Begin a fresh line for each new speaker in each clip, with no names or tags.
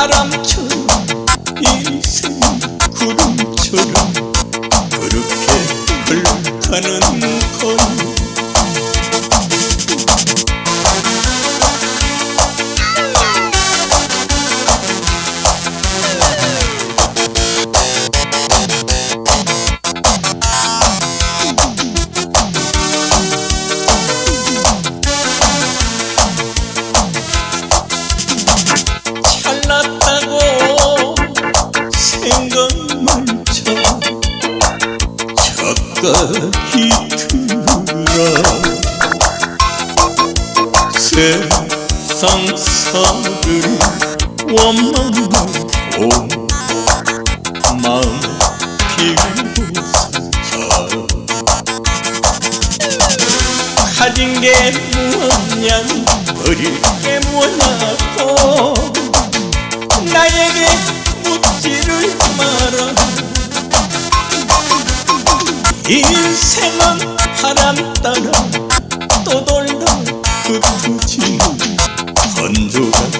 바람 들어 세상 살을 원망하고 마음 비고서 가진 게 무엇냐 버릴 게 뭐냐고 나에게 묻지를 마 인생은 바람 따라 또 돌다 흩어지는 건조가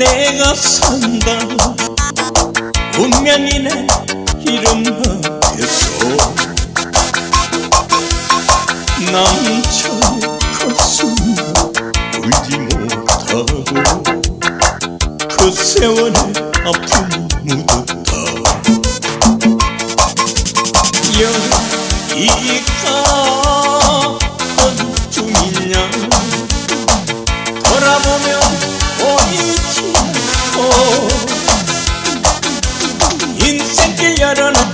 내가 산다. 운명이네 이름 앞에서. 남처 가슴 울지 못하고 그 세월의 아픔 묻었다. 여기가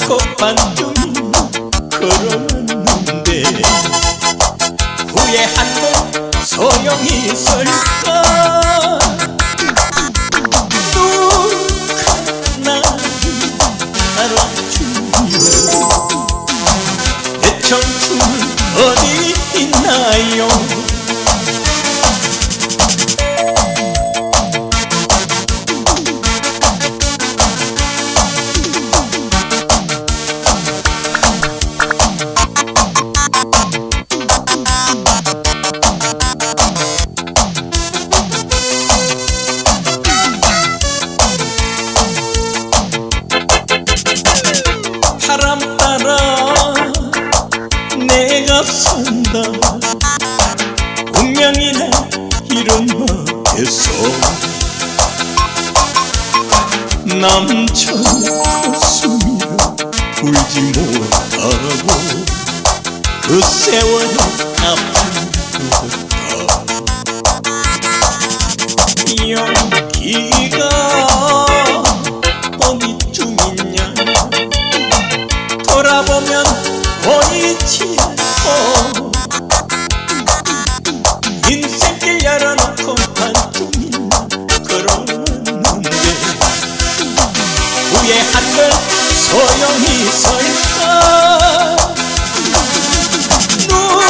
열어놓고 반쯤 걸어왔는데 후회한들 소용이 있을까? 누가 알아주요 내 청춘은 어디 있나요 따라 내가 산다. 운명이네 이름 앞에서 남천 가슴이라 울지 못하고 그 아픔 여 보이지 않고 인생길 열어놓고 반쯤이나 걸어왔는데 후회 한들 소용이 있을까? 누가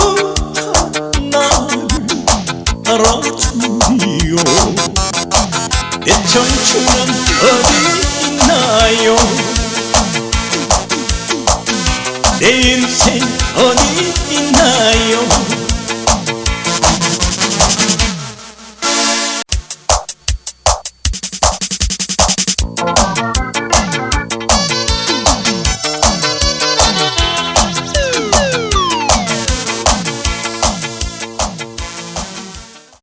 나를 알아주리요? 내 청춘은 어디 있나요 내 인생 어디 있나요